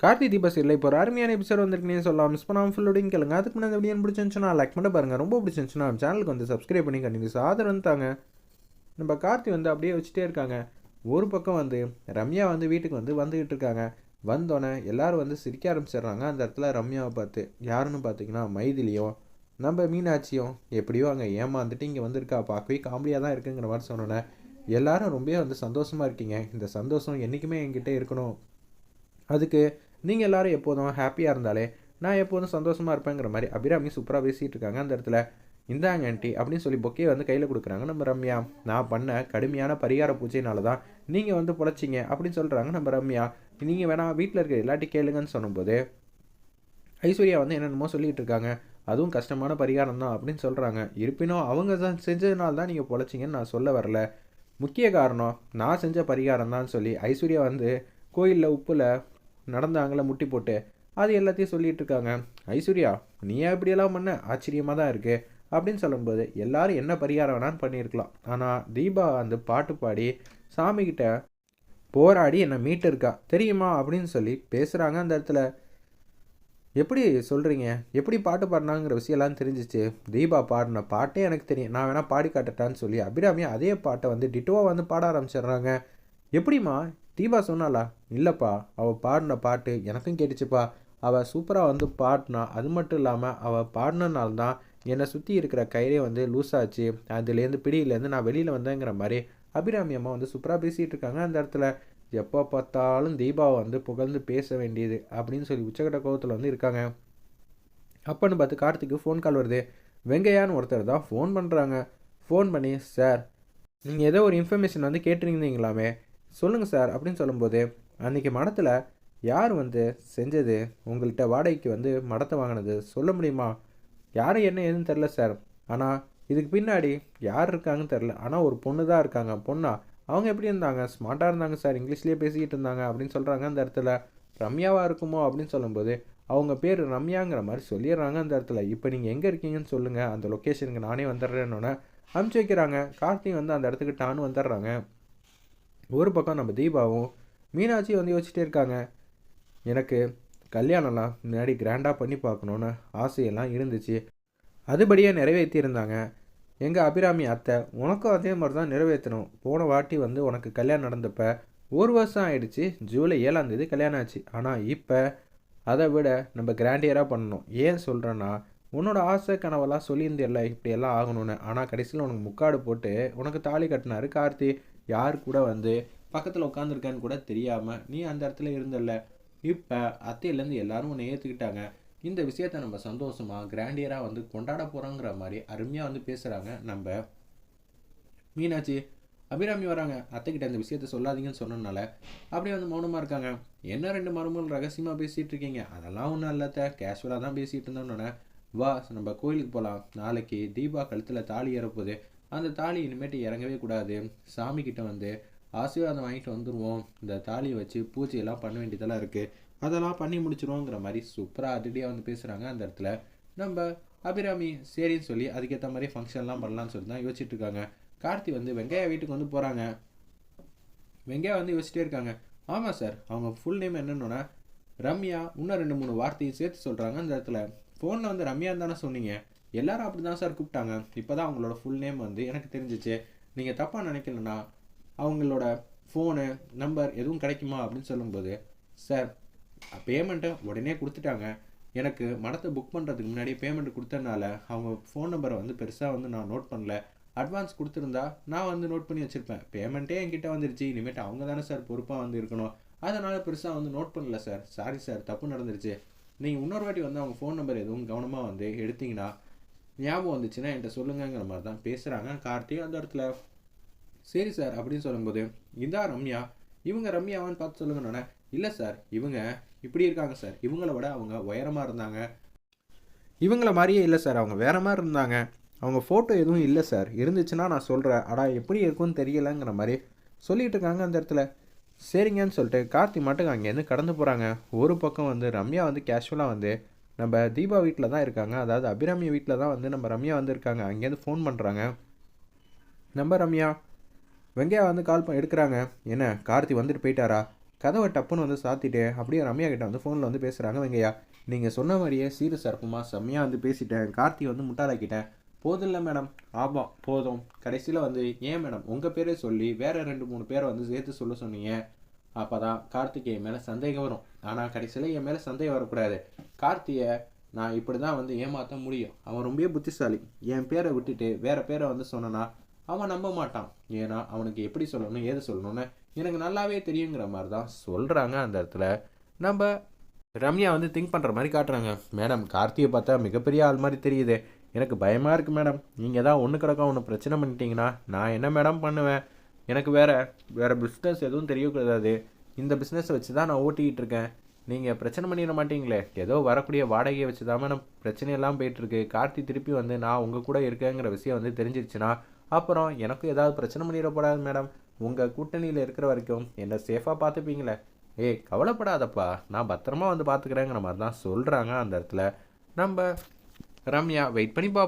கார்த்தி தீபா சீரில் இப்போ ஒரு அருமையான எபிசோட் வந்திருக்குன்னு சொல்லலாம். மிஸ் பண்ணாமல் ஃபுல்லோடையும் கேளுங்க. அதுக்கு முன்னாடி வீடியோ பிடிச்சிருந்துச்சுன்னா லைக் பண்ண பாருங்கள் ரொம்ப பிடிச்சிருந்துச்சுன்னா சேனலுக்கு வந்து சப்ஸ்கிரைப் பண்ணி கண்டிப்பாக ஆதரவு வந்துட்டாங்க நம்ம கார்த்தி வந்து அப்படியே வச்சுட்டே இருக்காங்க. ஒரு பக்கம் வந்து ரம்யா வந்து வீட்டுக்கு வந்து வந்துக்கிட்டு இருக்காங்க. வந்தோடனே எல்லாரும் வந்து சிரிக்க ஆரம்பிச்சிடுறாங்க. அந்த இடத்துல ரம்யாவை பார்த்து யாருன்னு பார்த்தீங்கன்னா மைதிலியும் நம்ம மீனாட்சியும் எப்படியோ அங்கே ஏமாந்துட்டு இங்கே வந்திருக்கா. பார்க்கவே காமெடியாக தான் இருக்குங்கிற மாதிரி சொன்னோன்னே எல்லாரும் ரொம்ப வந்து சந்தோஷமாக இருக்கீங்க. இந்த சந்தோஷம் என்றைக்குமே என்கிட்ட இருக்கணும். அதுக்கு நீங்கள் எல்லோரும் எப்போதும் ஹாப்பியாக இருந்தாலே நான் எப்போதும் சந்தோஷமாக இருப்பேங்கிற மாதிரி அபிராமி சூப்பராக பேசிகிட்டு இருக்காங்க. அந்த இடத்துல இந்தாங்க ஆண்டி அப்படின்னு சொல்லி பொக்கே வந்து கையில் கொடுக்குறாங்க. நம்ம ரம்யா நான் பண்ண கடுமையான பரிகார பூஜையினால தான் நீங்கள் வந்து பொழைச்சிங்க அப்படின்னு சொல்கிறாங்க நம்ம ரம்யா. நீங்கள் வேணால் வீட்டில் இருக்கிற எல்லாட்டி கேளுங்கன்னு சொன்னும்போது ஐஸ்வர்யா வந்து என்னென்னமோ சொல்லிகிட்டு இருக்காங்க. அதுவும் கஷ்டமான பரிகாரம் தான் அப்படின்னு சொல்கிறாங்க இருப்பினும் அவங்க தான் செஞ்சதுனால தான் நீங்கள் பொழைச்சிங்கன்னு நான் சொல்ல வரல. முக்கிய காரணம் நான் செஞ்ச பரிகாரம் தான் சொல்லி ஐஸ்வர்யா வந்து கோயிலில் உப்பில் நடந்தாங்கள முட்டி போட்டு அது எல்லாத்தையும் சொல்லிட்டு இருக்காங்க. ஐஸ்வர்யா நீ இப்படியெல்லாம் பண்ண? ஆச்சரியமாக தான் இருக்குது அப்படின்னு சொல்லும்போது எல்லாரும் என்ன பரிகாரம் வேணான்னு பண்ணியிருக்கலாம். ஆனால் தீபா வந்து பாட்டு பாடி சாமிக்கிட்ட போராடி என்னை மீட்டிருக்கா தெரியுமா? அப்படின்னு சொல்லி பேசுகிறாங்க அந்த இடத்துல. எப்படி சொல்கிறீங்க எப்படி பாட்டு பாடினாங்கிற விஷயம்லாம் தெரிஞ்சிச்சு. தீபா பாடின பாட்டே எனக்கு தெரியும். நான் வேணால் பாடி காட்டட்டான்னு சொல்லி அபிராமி அதே பாட்டை வந்து டிட்டோவாக வந்து பாட ஆரம்பிச்சிடுறாங்க. எப்படிம்மா? தீபா சொன்னாலா இல்லைப்பா அவள் பாடின பாட்டு எனக்கும் கேட்டுச்சுப்பா. அவள் சூப்பராக வந்து பாடினா அது மட்டும் இல்லாமல் அவள் பாடினனால தான் என்னை சுற்றி இருக்கிற கயிறே வந்து லூஸ் ஆச்சு அதுலேருந்து பிடியிலேருந்து நான் வெளியில் வந்தேங்கிற மாதிரி அபிராமி அம்மா வந்து சூப்பராக பேசிகிட்டு இருக்காங்க அந்த இடத்துல. எப்போ பார்த்தாலும் தீபாவை வந்து புகழ்ந்து பேச வேண்டியது அப்படின்னு சொல்லி உச்சக்கட்ட கோவத்தில் வந்து இருக்காங்க. அப்போன்னு பார்த்து கார்த்திக்கு ஃபோன் கால் வருது. வெங்கையான்னு ஒருத்தர் தான் ஃபோன் பண்ணுறாங்க ஃபோன் பண்ணி சார் நீங்கள் ஏதோ ஒரு இன்ஃபர்மேஷன் வந்து கேட்டிருந்தீங்களாமே? சொல்லுங்கள் சார் அப்படின்னு சொல்லும்போது அன்றைக்கி மடத்தில் யார் வந்து செஞ்சது? உங்கள்கிட்ட வாடகைக்கு வந்து மடத்தை வாங்கினது சொல்ல முடியுமா? யாரும் என்ன ஏதுன்னு தெரில சார். ஆனால் இதுக்கு பின்னாடி யார் இருக்காங்கன்னு தெரில ஆனால் ஒரு பொண்ணு தான் இருக்காங்க. பொண்ணா? அவங்க எப்படி இருந்தாங்க? ஸ்மார்ட்டாக இருந்தாங்க சார். இங்கிலீஷ்லேயே பேசிக்கிட்டு இருந்தாங்க அப்படின்னு சொல்கிறாங்க அந்த இடத்துல. ரம்யாவாக இருக்குமோ அப்படின்னு சொல்லும்போது அவங்க பேர் ரம்யாங்கிற மாதிரி சொல்லிடுறாங்க அந்த இடத்துல. இப்போ நீங்கள் எங்கே இருக்கீங்கன்னு சொல்லுங்கள் அந்த லொக்கேஷனுக்கு நானே வந்துடுறேன்னொன்னே அனுப்பிச்சி வைக்கிறாங்க. கார்த்தி வந்து அந்த இடத்துக்கு டான்னு வந்துடுறாங்க. ஒரு பக்கம் நம்ம தீபாவும் மீனாட்சி வந்து யோசிச்சுட்டே இருக்காங்க. எனக்கு கல்யாணம்லாம் முன்னாடி கிராண்டாக பண்ணி பார்க்கணுன்னு ஆசையெல்லாம் இருந்துச்சு. அதுபடியே நிறைவேற்றியிருந்தாங்க எங்கள் அபிராமி அத்தை உனக்கும் அதே மாதிரி தான் நிறைவேற்றணும் போன வாட்டி வந்து உனக்கு கல்யாணம் நடந்தப்ப ஒரு வருஷம் ஆயிடுச்சு. ஜூலை ஏழாம் தேதி கல்யாணம் ஆச்சு. ஆனால் இப்போ அதை விட நம்ம கிராண்டியராக பண்ணணும். ஏன் சொல்கிறேன்னா உன்னோட ஆசை கனவெல்லாம் சொல்லியிருந்தில்ல இப்படியெல்லாம் ஆகணும்னு. ஆனால் கடைசியில் உனக்கு முக்காடு போட்டு உனக்கு தாலி கட்டினாரு கார்த்தி. யார் கூட வந்து பக்கத்தில் உட்காந்துருக்கான்னு கூட தெரியாமல் நீ அந்த இடத்துல இருந்தல்ல. இப்போ அத்தையிலேருந்து எல்லாரும் உன்னை ஏற்றுக்கிட்டாங்க இந்த விஷயத்த நம்ம சந்தோஷமாக கிராண்டியராக வந்து கொண்டாட போகிறோங்கிற மாதிரி அருமையாக வந்து பேசுகிறாங்க நம்ம மீனாட்சி. அபிராமி வராங்க. அத்தைக்கிட்ட இந்த விஷயத்த சொல்லாதீங்கன்னு சொன்னனால அப்படியே வந்து மௌனமாக இருக்காங்க. என்ன ரெண்டு மருமகள் ரகசியமாக பேசிகிட்டு இருக்கீங்க? அதெல்லாம் ஒன்றும் இல்லாத கேஷுவலாக தான் பேசிகிட்டு இருந்தோன்னே வா நம்ம கோயிலுக்கு போகலாம் நாளைக்கு தீபா கழுத்தில் தாலி ஏறப்போகுது. அந்த தாலி இனிமேட்டு இறங்கவே கூடாது. சாமிக்கிட்ட வந்து ஆசீர்வாதம் வாங்கிட்டு வந்துடுவோம் இந்த தாலியை வச்சு பூஜையெல்லாம் பண்ண வேண்டியதெல்லாம் இருக்குது அதெல்லாம் பண்ணி முடிச்சிருவோங்கிற மாதிரி சூப்பராக அதிரடியாக வந்து பேசுகிறாங்க அந்த இடத்துல. நம்ம அபிராமி சரின்னு சொல்லி அதுக்கேற்ற மாதிரி ஃபங்க்ஷன்லாம் பண்ணலான்னு சொல்லி தான் யோசிச்சுட்டு இருக்காங்க. கார்த்தி வந்து வெங்கையா வீட்டுக்கு வந்து போகிறாங்க வெங்கையா வந்து யோசிச்சிட்டே இருக்காங்க. ஆமாம் சார் அவங்க ஃபுல் நேம் என்னென்னா ரம்யா இன்னும் ரெண்டு மூணு வார்த்தையை சேர்த்து சொல்கிறாங்க அந்த இடத்துல. ஃபோனில் வந்து ரம்யா தானே சொன்னீங்க. எல்லாரும் அப்படி தான் சார் கூப்பிட்டாங்க. இப்போ தான் அவங்களோட ஃபுல் நேம் வந்து எனக்கு தெரிஞ்சிச்சு. நீங்கள் தப்பாக நினைக்கலன்னா அவங்களோட ஃபோனு நம்பர் எதுவும் கிடைக்குமா அப்படின்னு சொல்லும்போது சார் பேமெண்ட்டை உடனே கொடுத்துட்டாங்க. எனக்கு மடத்தை புக் பண்ணுறதுக்கு முன்னாடி பேமெண்ட் கொடுத்தனால அவங்க ஃபோன் நம்பரை வந்து பெருசாக வந்து நான் நோட் பண்ணல. அட்வான்ஸ் கொடுத்துருந்தா நான் வந்து நோட் பண்ணி வச்சுருப்பேன். பேமெண்ட்டே என்கிட்ட வந்துருச்சு. இனிமேட்டு அவங்க தானே சார் பொறுப்பாக வந்து இருக்கணும். அதனால் பெருசாக வந்து நோட் பண்ணல சார் சாரி சார் தப்பு நடந்துருச்சு. நீங்கள் இன்னொரு வாட்டி வந்து அவங்க ஃபோன் நம்பர் எதுவும் கவனமாக வந்து எடுத்தீங்கன்னா ஞாபகம் வந்துச்சுன்னா என்கிட்ட சொல்லுங்கங்கிற மாதிரி தான் பேசுகிறாங்க கார்த்திகை அந்த இடத்துல சரி சார் அப்படின்னு சொல்லும்போது இதா ரம்யா இவங்க ரம்யாவான்னு பார்த்து சொல்லுங்கண்ணே இல்லை சார் இவங்க இப்படி இருக்காங்க சார். இவங்கள விட அவங்க உயரமாக இருந்தாங்க. இவங்கள மாதிரியே இல்லை சார் அவங்க வேற மாதிரி இருந்தாங்க. அவங்க ஃபோட்டோ எதுவும் இல்லை சார். இருந்துச்சுன்னா நான் சொல்கிறேன் ஆனால் எப்படி இருக்கும்னு தெரியலைங்கிற மாதிரி சொல்லிகிட்டு இருக்காங்க அந்த இடத்துல. சரிங்கன்னு சொல்லிட்டு கார்த்தி மட்டும் அங்கேருந்து கடந்து போகிறாங்க ஒரு பக்கம் வந்து ரம்யா வந்து கேஷுவலாக வந்து நம்ம தீபா வீட்டில் தான் இருக்காங்க. அதாவது அபிராமி வீட்டில் தான் வந்து நம்ம ரம்யா வந்து இருக்காங்க. அங்கேருந்து ஃபோன் பண்ணுறாங்க நம்ம ரம்யா வெங்கையா வந்து கால் பண்ண எடுக்கிறாங்க. என்ன கார்த்தி வந்துட்டு போயிட்டாரா? கதவை டப்புன்னு வந்து சாத்திட்டு அப்படியே ரம்யா கிட்ட வந்து ஃபோனில் வந்து பேசுகிறாங்க வெங்கையா. நீங்கள் சொன்ன மாதிரியே சீரு சரப்புமா செம்மையாக வந்து பேசிட்டேன். கார்த்தி வந்து முட்டாளாக்கிட்டேன். போதும் இல்லை மேடம் ஆமாம் போதும். கடைசியில் வந்து ஏன் மேடம் உங்கள் பேரே சொல்லி வேறு ரெண்டு மூணு பேரை வந்து சேர்த்து சொல்ல சொன்னீங்க. அப்போ தான் கார்த்திக் என் மேலே சந்தேகம் வரும். ஆனால் கடைசியில் என் மேலே சந்தேகம் வரக்கூடாது. கார்த்தியை நான் இப்படி தான் வந்து ஏமாற்ற முடியும். அவன் ரொம்ப புத்திசாலி. என் பேரை விட்டுட்டு வேற பேரை வந்து சொன்னனா அவன் நம்ப மாட்டான். ஏன்னா அவனுக்கு எப்படி சொல்லணும் ஏது சொல்லணும்னு எனக்கு நல்லாவே தெரியுங்கிற மாதிரி தான் சொல்கிறாங்க அந்த இடத்துல. நம்ம ரம்யா வந்து திங்க் பண்ணுற மாதிரி காட்டுறாங்க. மேடம் கார்த்தியை பார்த்தா மிகப்பெரிய ஆள் மாதிரி தெரியுது. எனக்கு பயமாக இருக்குது மேடம். நீங்கள் தான் ஒன்று கிடக்க ஒன்று பிரச்சனை பண்ணிட்டீங்கன்னா நான் என்ன மேடம் பண்ணுவேன்? எனக்கு வேறு வேறு பிஸ்னஸ் எதுவும் தெரியக்கூடாது. இந்த பிஸ்னஸை வச்சு தான் நான் ஓட்டிக்கிட்டு இருக்கேன். நீங்கள் பிரச்சனை பண்ணிட மாட்டீங்களே. ஏதோ வரக்கூடிய வாடகையை வச்சு தான் மேடம் பிரச்சனையெல்லாம் போயிட்டுருக்கு. கார்த்தி திருப்பி வந்து நான் உங்கள் கூட இருக்கேங்கிற விஷயம் வந்து தெரிஞ்சிருச்சுன்னா அப்புறம் எனக்கும் ஏதாவது பிரச்சனை பண்ணிடப்படாது மேடம். உங்கள் கூட்டணியில் இருக்கிற வரைக்கும் என்னை சேஃபாக பார்த்துப்பீங்களே. ஏய் கவலைப்படாதப்பா. நான் பத்திரமா வந்து பார்த்துக்கிறேங்கிற மாதிரி தான் சொல்கிறாங்க அந்த இடத்துல. நம்ம ரம்யா வெயிட் பண்ணி பார்ப்போம்